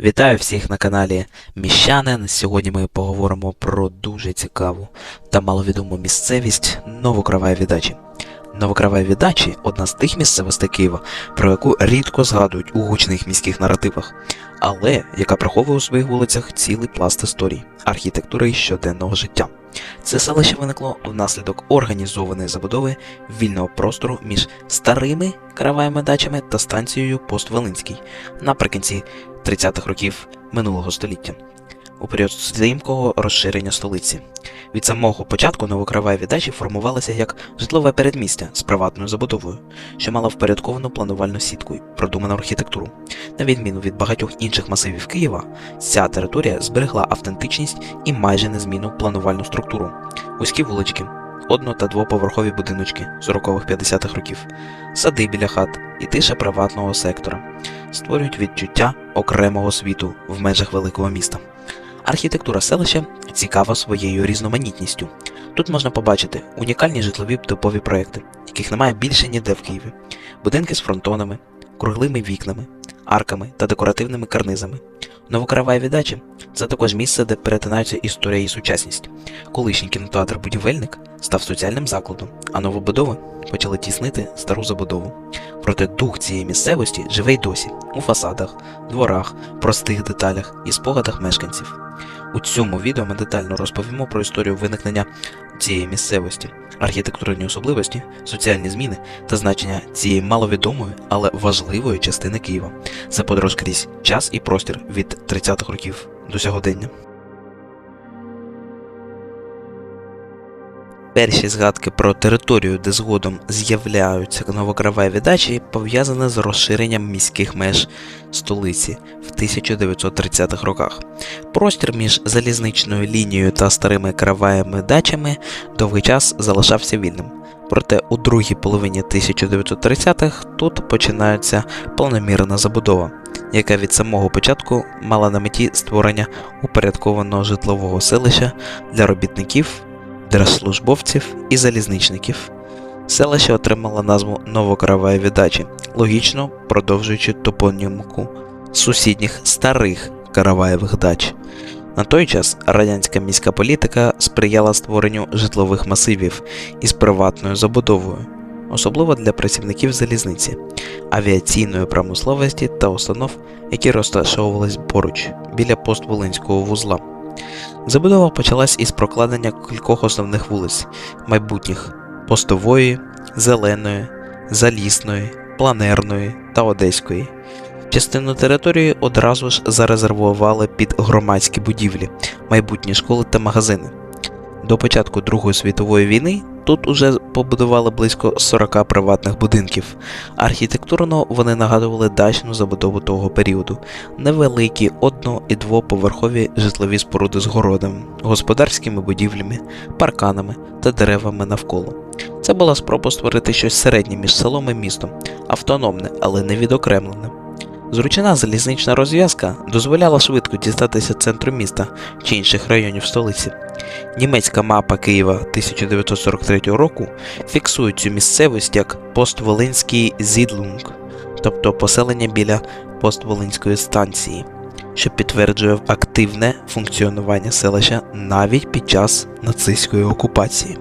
Вітаю всіх на каналі Міщанин. Сьогодні ми поговоримо про дуже цікаву та маловідому місцевість Новокриває Відачі. Новокраває віддачі одна з тих місцевостей Києва, про яку рідко згадують у гучних міських наративах, але яка приховує у своїх вулицях цілий пласт історій, архітектури і щоденного життя. Це селище виникло внаслідок організованої забудови вільного простору між старими караваєми дачами та станцією Пост Волинський наприкінці 30-х років минулого століття, у період стрімкого розширення столиці. Від самого початку новокраваєві дачі формувалися як житлове передмістя з приватною забудовою, що мала впорядковану планувальну сітку і продуману архітектуру. На відміну від багатьох інших масивів Києва, ця територія зберегла автентичність і майже незмінну планувальну структуру, вузькі вулички, одно- та двоповерхові будиночки 40-50-х років, сади біля хат і тиша приватного сектора створюють відчуття окремого світу в межах великого міста. Архітектура селища цікава своєю різноманітністю. Тут можна побачити унікальні житлові типові проекти, яких немає більше ніде в Києві, будинки з фронтонами, круглими вікнами, арками та декоративними карнизами. Новокараваєві дачі це також місце, де перетинаються історія і сучасність. Колишній кінотеатр Будівельник став соціальним закладом, а новобудови почали тіснити стару забудову. Проте дух цієї місцевості живе й досі у фасадах, дворах, простих деталях і спогадах мешканців. У цьому відео ми детально розповімо про історію виникнення цієї місцевості, архітектурні особливості, соціальні зміни та значення цієї маловідомої, але важливої частини Києва. Це подорож крізь час і простір від 30-х років до сьогодення. Перші згадки про територію, де згодом з'являються новокраваєві дачі, пов'язані з розширенням міських меж столиці в 1930-х роках. Простір між залізничною лінією та старими караваєвими дачами довгий час залишався вільним. Проте у другій половині 1930-х тут починається планомірна забудова, яка від самого початку мала на меті створення упорядкованого житлового селища для робітників держслужбовців і залізничників. Селище отримало назву Новокараваєві дачі, логічно продовжуючи топонімку сусідніх старих караваєвих дач. На той час радянська міська політика сприяла створенню житлових масивів із приватною забудовою, особливо для працівників залізниці, авіаційної промисловості та установ, які розташовувались поруч біля постволинського вузла. Забудова почалась із прокладення кількох основних вулиць майбутніх Постової, Зеленої, Залісної, Планерної та Одеської. Частину території одразу ж зарезервували під громадські будівлі, майбутні школи та магазини. До початку Другої світової війни тут уже побудували близько 40 приватних будинків. Архітектурно вони нагадували дачну забудову того періоду, невеликі одно- і двоповерхові житлові споруди з городами, господарськими будівлями, парканами та деревами навколо. Це була спроба створити щось середнє між селом і містом, автономне, але не відокремлене. Зручна залізнична розв'язка дозволяла швидко дістатися центру міста чи інших районів столиці. Німецька мапа Києва 1943 року фіксує цю місцевість як постволинський зідлунг, тобто поселення біля постволинської станції, що підтверджує активне функціонування селища навіть під час нацистської окупації.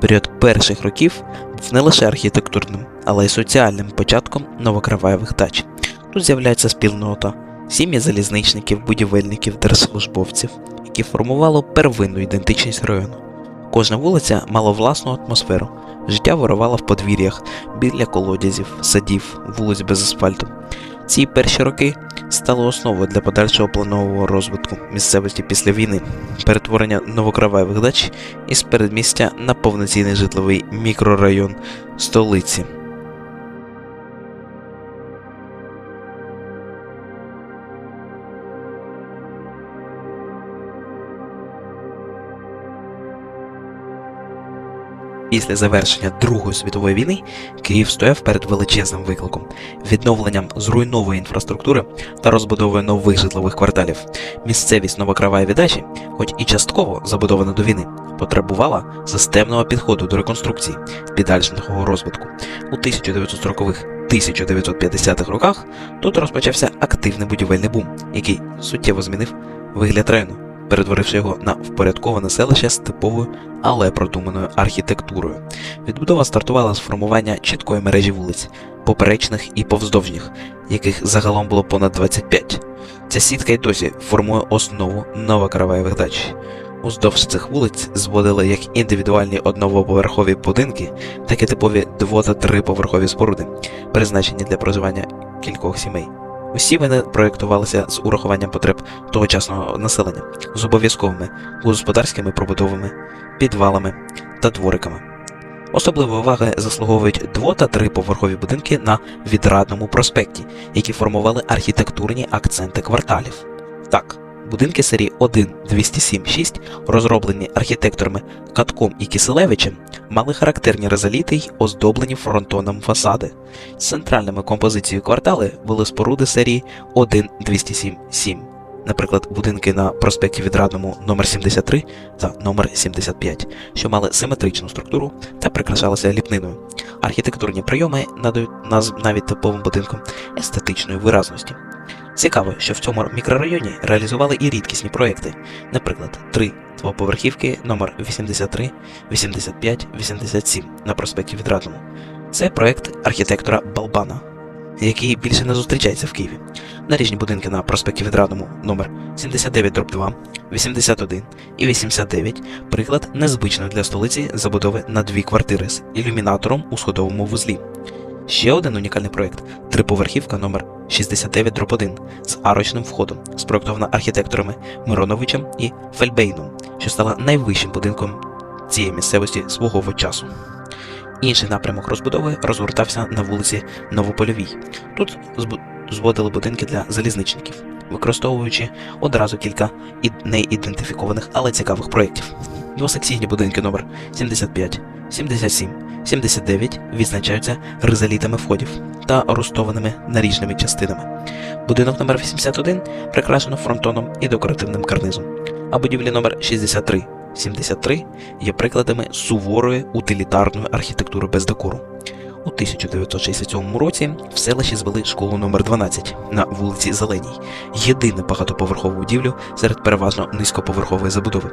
Період перших років був не лише архітектурним, але й соціальним початком новокраваєвих дач. Тут з'являється спільнота, сім'ї залізничників, будівельників, держслужбовців, які формували первинну ідентичність району. Кожна вулиця мала власну атмосферу. Життя вирувало в подвір'ях, біля колодязів, садів, вулиць без асфальту. Ці перші роки стали основою для подальшого планового розвитку місцевості після війни, перетворення новокраваєвих дач із передмістя на повноцінний житловий мікрорайон столиці. Після завершення Другої світової війни Київ стояв перед величезним викликом відновленням зруйнової інфраструктури та розбудовою нових житлових кварталів. Місцевість Новокраваєві дачі, хоч і частково забудована до війни, потребувала системного підходу до реконструкції підальшого розвитку. У 1940-х 1950-х роках тут розпочався активний будівельний бум, який суттєво змінив вигляд району, перетворивши його на впорядковане селище з типовою, але продуманою архітектурою. Відбудова стартувала з формування чіткої мережі вулиць, поперечних і повздовжніх, яких загалом було понад 25. Ця сітка й досі формує основу новокараваєвих дач. Уздовж цих вулиць зводили як індивідуальні одноповерхові будинки, так і типові дво- та триповерхові споруди, призначені для проживання кількох сімей. Усі вони проєктувалися з урахуванням потреб тогочасного населення, з обов'язковими господарськими пробудовами, підвалами та двориками. Особливої уваги заслуговують дво- та триповерхові будинки на відрадному проспекті, які формували архітектурні акценти кварталів. Так, будинки серії 1 207 6 розроблені архітекторами Катком і Киселевичем, мали характерні резоліти й оздоблені фронтоном фасади. Центральними композицією квартали були споруди серії 1 207 7 наприклад, будинки на проспекті Відрадному номер 73 та номер 75, що мали симетричну структуру та прикрашалися ліпниною. Архітектурні прийоми надають назв навіть типовим будинкам естетичної виразності. Цікаво, що в цьому мікрорайоні реалізували і рідкісні проекти, наприклад, три двоповерхівки номер 83, 85, 87 на проспекті Відрадному. Це проект архітектора Балбана, який більше не зустрічається в Києві. Наріжні будинки на проспекті Відрадному номер 79 2, 81 і 89 приклад незвичної для столиці забудови на дві квартири з ілюмінатором у сходовому вузлі. Ще один унікальний проект триповерхівка номер 69 1 з арочним входом, спроектована архітекторами Мироновичем і Фельбейном, що стала найвищим будинком цієї місцевості свого часу. Інший напрямок розбудови розгортався на вулиці Новопольовій. Тут зводили будинки для залізничників, використовуючи одразу кілька неідентифікованих, але цікавих проєктів. Двосекційні будинки номер 75, 77, 79 відзначаються ризалітами входів та рустованими наріжними частинами. Будинок номер 81 прикрашено фронтоном і декоративним карнизом, а будівлі номер 63, 73 є прикладами суворої утилітарної архітектури без декору. У 1967 році в селищі звели школу номер 12 на вулиці Зеленій, єдину багатоповерхову будівлю серед переважно низькоповерхової забудови.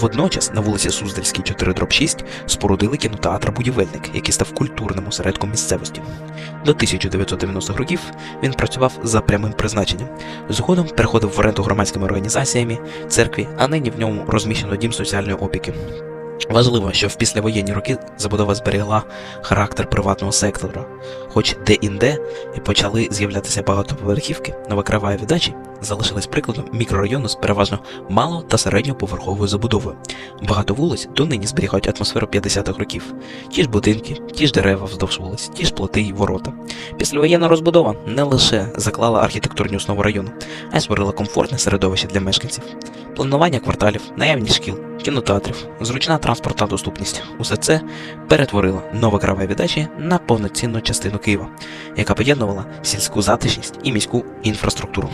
Водночас на вулиці Суздальській 4 6 спорудили кінотеатр Будівельник, який став культурним осередком місцевості. До 1990-х років він працював за прямим призначенням. Згодом переходив в оренду громадськими організаціями, церкві, а нині в ньому розміщено дім соціальної опіки. Важливо, що в післявоєнні роки забудова зберігла характер приватного сектора, хоч де-інде почали з'являтися багатоповерхівки, новокраваєві дачі залишились прикладом мікрорайону з переважно мало та середньоповерховою забудовою. Багато вулиць донині зберігають атмосферу 50-х років. Ті ж будинки, ті ж дерева вздовж вулиць, ті ж плоти й ворота. Післявоєнна розбудова не лише заклала архітектурні основи району, а й створила комфортне середовище для мешканців. Планування кварталів, наявність шкіл, кінотеатрів, зручна транспортна доступність усе це перетворило новокраваєві дачі на повноцінну частину Києва, яка поєднувала сільську затишність і міську інфраструктуру.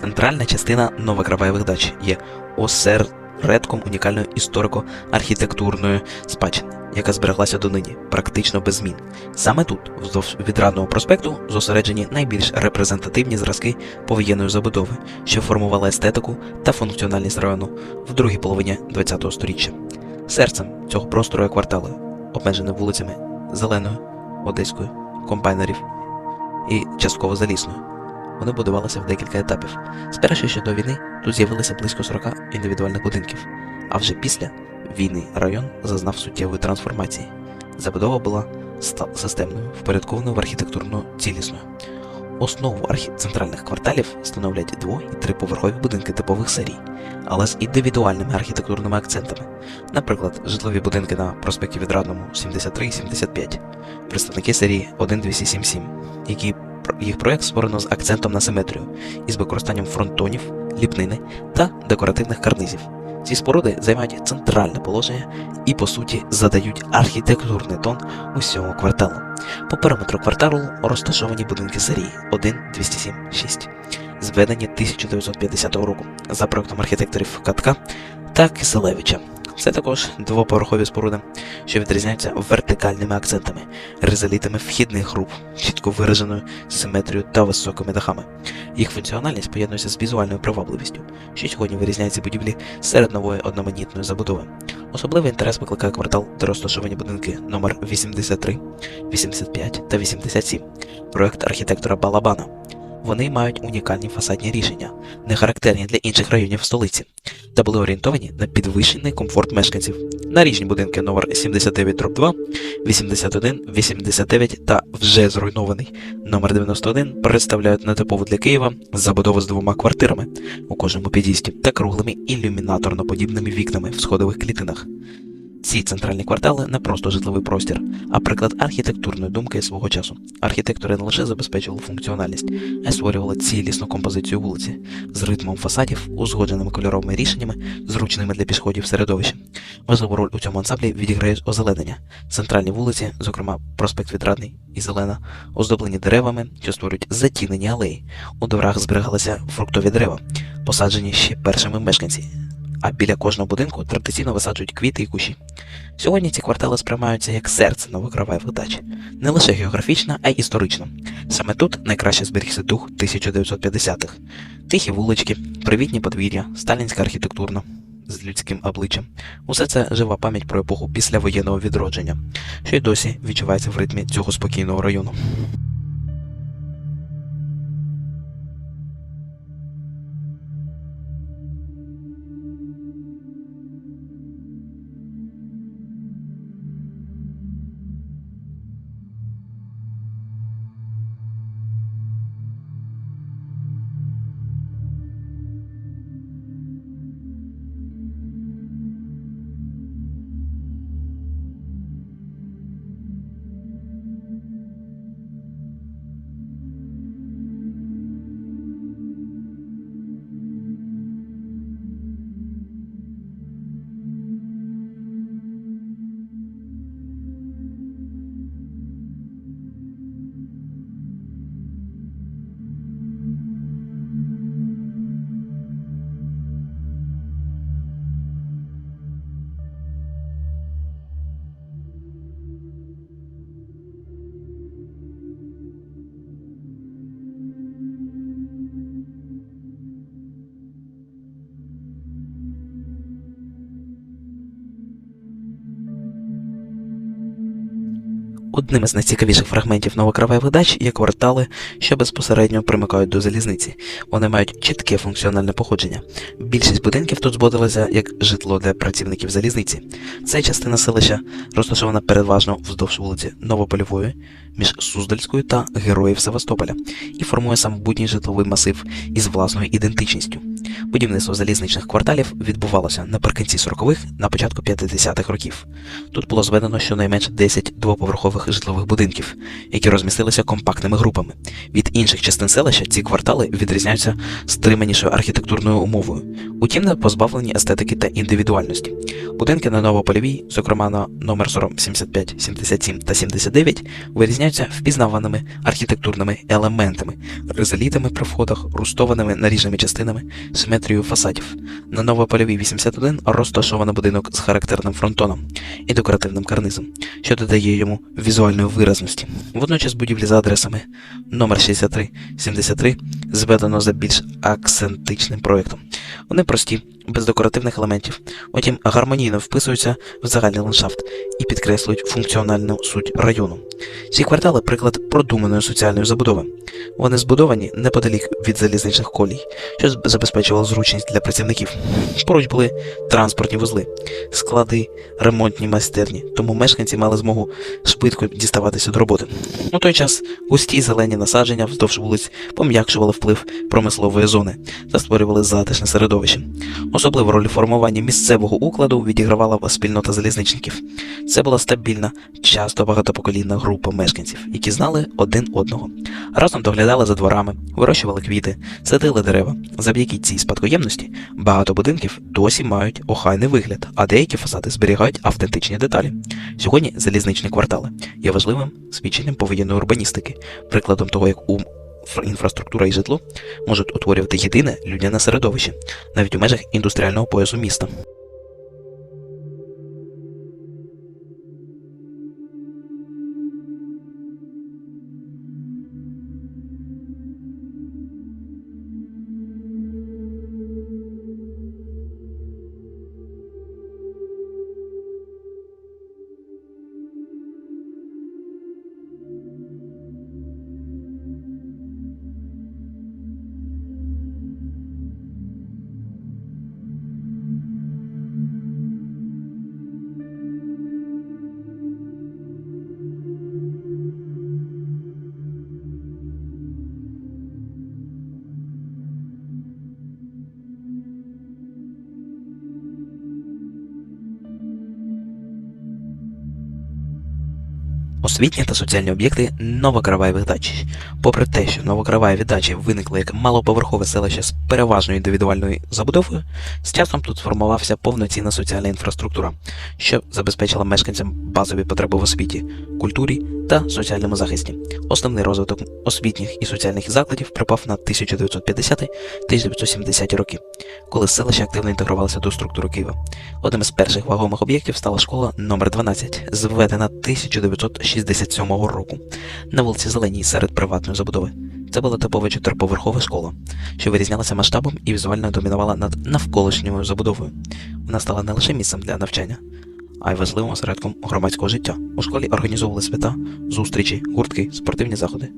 Центральна частина Новокраваєвих дач є осередком унікальної історико-архітектурної спадщини, яка збереглася донині, практично без змін. Саме тут, вздовж відрадного проспекту, зосереджені найбільш репрезентативні зразки повоєнної забудови, що формувала естетику та функціональність району в другій половині ХХ століття. Серцем цього простору є квартали, обмежені вулицями Зеленою, Одеською, комбайнерів і частково залісною. Вони будувалися в декілька етапів. Спершу ще до війни тут з'явилося близько 40 індивідуальних будинків, а вже після війни район зазнав суттєвої трансформації. Забудова була системною, впорядкованою в архітектурно цілісною. Основу центральних кварталів становлять дво- і триповерхові будинки типових серій, але з індивідуальними архітектурними акцентами. Наприклад, житлові будинки на проспекті Відрадному 73 і 75, представники серії 1277, які їх проект створено з акцентом на симетрію із використанням фронтонів, ліпнини та декоративних карнизів. Ці споруди займають центральне положення і, по суті, задають архітектурний тон усьому кварталу. По периметру кварталу розташовані будинки серії 1, 207, 6, зведені 1950 року за проектом архітекторів Катка та Киселевича. Це також двоповерхові споруди, що відрізняються вертикальними акцентами, ризалітами вхідних груп, чітко вираженою симетрією та високими дахами. Їх функціональність поєднується з візуальною привабливістю, що сьогодні вирізняє ці будівлі серед нової одноманітної забудови. Особливий інтерес викликає квартал, де розташовані будинки номер 83, 85 та 87, проект архітектора Балабана. Вони мають унікальні фасадні рішення, не характерні для інших районів столиці, та були орієнтовані на підвищений комфорт мешканців. Наріжні будинки номер 79 2, 81, 89 та вже зруйнований номер 91 представляють нетипову для Києва забудову з двома квартирами у кожному під'їзді та круглими ілюмінаторно-подібними вікнами в сходових клітинах. Ці центральні квартали не просто житловий простір, а приклад архітектурної думки свого часу. Архітектори не лише забезпечували функціональність, а й створювали цілісну композицію вулиці з ритмом фасадів, узгодженими кольоровими рішеннями, зручними для пішоходів середовища. Важливу роль у цьому ансамблі відіграє озеленення. Центральні вулиці, зокрема проспект Відрадний і Зелена, оздоблені деревами, що створюють затінені алеї. У дворах зберігалися фруктові дерева, посаджені ще першими мешканці. А біля кожного будинку традиційно висаджують квіти і кущі. Сьогодні ці квартали сприймаються як серце новограваєвих дач, не лише географічно, а й історично. Саме тут найкраще зберігся дух 1950-х. Тихі вулички, привітні подвір'я, сталінська архітектурна з людським обличчям. Усе це жива пам'ять про епоху післявоєнного відродження, що й досі відчувається в ритмі цього спокійного району. Одним із найцікавіших фрагментів новокраваєвих дач є квартали, що безпосередньо примикають до залізниці. Вони мають чітке функціональне походження. Більшість будинків тут зводилася як житло для працівників залізниці. Ця частина селища розташована переважно вздовж вулиці Новопольової, між Суздальською та Героїв Севастополя, і формує самобутній житловий масив із власною ідентичністю. Будівництво залізничних кварталів відбувалося наприкінці 40-х, на початку 50-х років. Тут було зведено щонайменше 10 двоповерхових житлових будинків, які розмістилися компактними групами. Від інших частин селища ці квартали відрізняються стриманішою архітектурною умовою, утім не позбавлені естетики та індивідуальності. Будинки на Новополівій, зокрема на номер 75, 77 та 79, вирізняються впізнаваними архітектурними елементами, ризалітами при входах, рустованими наріжними частинами, симетрією фасадів. На Новопольовій 81 розташовано будинок з характерним фронтоном і декоративним карнизом, що додає йому візуальної виразності. Водночас будівлі за адресами номер 63, 73 зведено за більш акцентичним проєктом, Вони прості, без декоративних елементів, утім гармонійно вписуються в загальний ландшафт і підкреслюють функціональну суть району. Ці квартали приклад продуманої соціальної забудови. Вони збудовані неподалік від залізничних колій, що забезпечувало зручність для працівників. Поруч були транспортні вузли, склади, ремонтні майстерні, тому мешканці мали змогу швидко діставатися до роботи. У той час густі зелені насадження вздовж вулиць пом'якшували вплив промислової зони та створювали затишне середовище. Особливу роль у формуванні місцевого укладу відігравала спільнота залізничників. Це була стабільна, часто багатопоколінна група мешканців, які знали один одного. Разом доглядали за дворами, вирощували квіти, садили дерева. Завдяки цій спадкоємності багато будинків досі мають охайний вигляд, а деякі фасади зберігають автентичні деталі. Сьогодні залізничні квартали є важливим свідченням повоєнної урбаністики, прикладом того, як у інфраструктура і житло можуть утворювати єдине людяне середовище, навіть у межах індустріального поясу міста. Освітні та соціальні об'єкти Новокраваєвих дач. Попри те, що Новокраваєві дачі виникли як малоповерхове селище з переважною індивідуальною забудовою, з часом тут сформувався повноцінна соціальна інфраструктура, що забезпечила мешканцям базові потреби в освіті, культурі та соціальному захисті. Основний розвиток освітніх і соціальних закладів припав на 1950-1970 роки, коли селище активно інтегрувалося до структури Києва. Одним із перших вагомих об'єктів стала школа номер 12 зведена 1967 року на вулиці Зеленій серед приватної забудови. Це була типова чотириповерхова школа, що вирізнялася масштабом і візуально домінувала над навколишньою забудовою. Вона стала не лише місцем для навчання, а й важливим осередком громадського життя. У школі організовували свята, зустрічі, гуртки, спортивні заходи.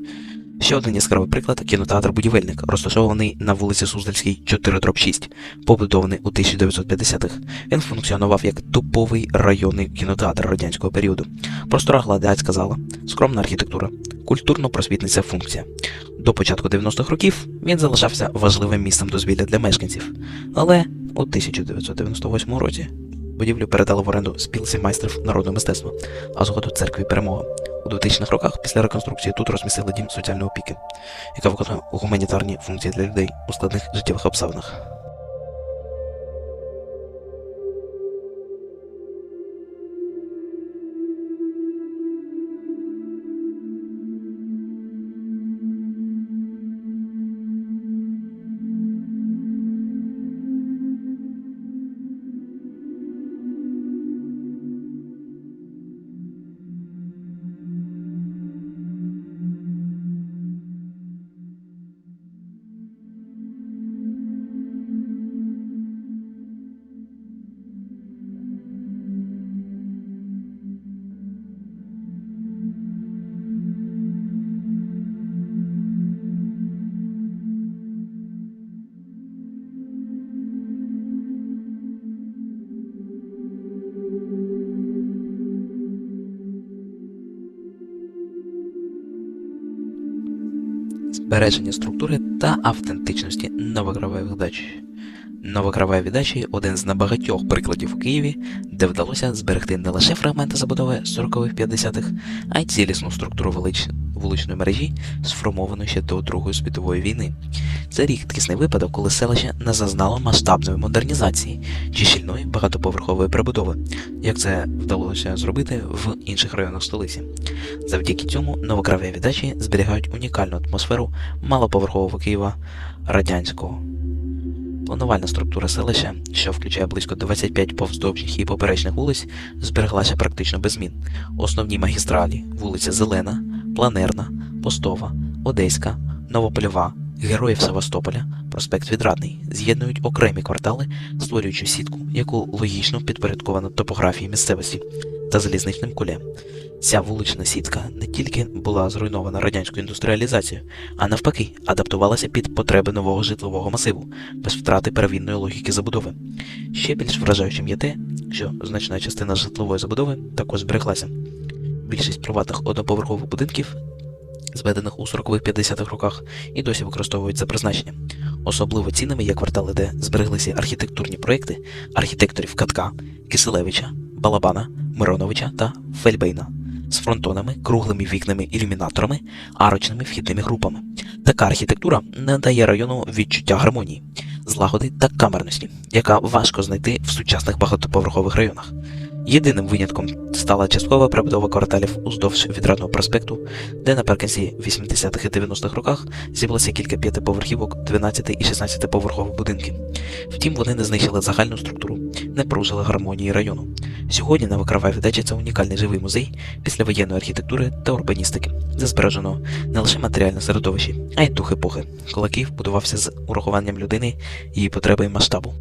Ще один яскравий приклад кінотеатр Будівельник, розташований на вулиці Суздальській 4 6, побудований у 1950-х. Він функціонував як типовий районний кінотеатр радянського періоду. Простора гладіатська зала, скромна архітектура, культурно-просвітниця функція. До початку 90-х років він залишався важливим місцем дозвілля для мешканців. Але у 1998 році будівлю передали в оренду спілці майстрів народного мистецтва, а згодом церкві перемога. У 2000-х роках після реконструкції тут розмістили дім соціальної опіки, яка виконує гуманітарні функції для людей у складних життєвих обставинах. Збереження структури та автентичності новогравої дач. Новокраваєві віддачі один з небагатьох прикладів у Києві, де вдалося зберегти не лише фрагменти забудови 40-х-50-х, а й цілісну структуру вулич... вуличної мережі, сформовану ще до Другої світової війни. Це рідкісний випадок, коли селище не зазнало масштабної модернізації чи щільної багатоповерхової прибудови, як це вдалося зробити в інших районах столиці. Завдяки цьому новокрав'яві дачі зберігають унікальну атмосферу малоповерхового Києва радянського. Планувальна структура селища, що включає близько 25 повздовжніх і поперечних вулиць, збереглася практично без змін. Основні магістралі вулиця Зелена, Планерна, Постова, Одеська, Новопольова, Героїв Севастополя, проспект Відрадний з'єднують окремі квартали, створюючи сітку, яку логічно підпорядковано топографії місцевості та залізничним кулем. Ця вулична сітка не тільки була зруйнована радянською індустріалізацією, а навпаки, адаптувалася під потреби нового житлового масиву, без втрати первинної логіки забудови. Ще більш вражаючим є те, що значна частина житлової забудови також збереглася. Більшість приватних одноповерхових будинків, зведених у 40-50-х роках, і досі використовують за призначенням. Особливо цінними є квартали, де збереглися архітектурні проекти архітекторів Катка, Киселевича, Балабана, Мироновича та Фельбейна з фронтонами, круглими вікнами ілюмінаторами, арочними вхідними групами. Така архітектура не дає району відчуття гармонії, злагоди та камерності, яка важко знайти в сучасних багатоповерхових районах. Єдиним винятком стала часткова прибудова кварталів уздовж відрадного проспекту, де наприкінці 80-х і 90-х роках з'явилося кілька п'ятиповерхівок, 12 і 16 поверхових будинків. Втім, вони не знищили загальну структуру, не порушили гармонії району. Сьогодні Новокравай видача це унікальний живий музей післявоєнної архітектури та урбаністики, де збережено не лише матеріальне середовище, а й дух епохи, коли Київ будувався з урахуванням людини, її потреби і масштабу.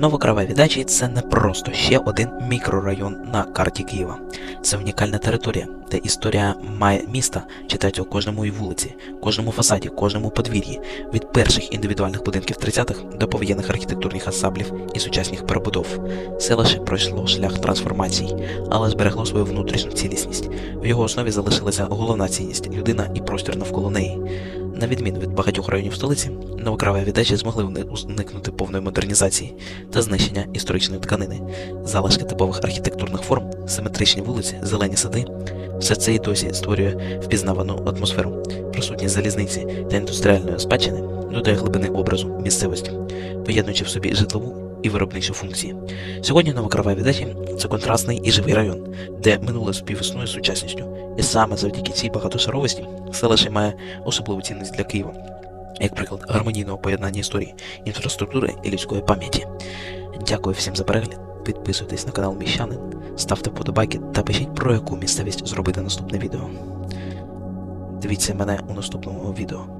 Новокравай Відачі це не просто ще один мікрорайон на карті Києва. Це унікальна територія, де історія має міста читається у кожному вулиці, кожному фасаді, кожному подвір'ї, від перших індивідуальних будинків 30-х до повоєнних архітектурних ансамблів і сучасних перебудов. Селище пройшло шлях трансформацій, але зберегло свою внутрішню цілісність. В його основі залишилася головна цінність людина і простір навколо неї. На відміну від багатьох районів столиці, новокраві віддачі змогли уникнути повної модернізації та знищення історичної тканини, залишки типових архітектурних форм, симетричні вулиці, зелені сади. Все це і досі створює впізнавану атмосферу. Присутність залізниці та індустріальної спадщини додає глибини образу місцевості, поєднуючи в собі житлову і виробничу функції. Сьогодні Новокравай віддачі це контрастний і живий район, де минуле співіснує сучасністю. І саме завдяки цій багатошаровості селище має особливу цінність для Києва, як приклад гармонійного поєднання історії, інфраструктури і людської пам'яті. Дякую всім за перегляд. Підписуйтесь на канал Міщанин, ставте вподобайки та пишіть про яку місцевість зробити наступне відео. Дивіться мене у наступному відео.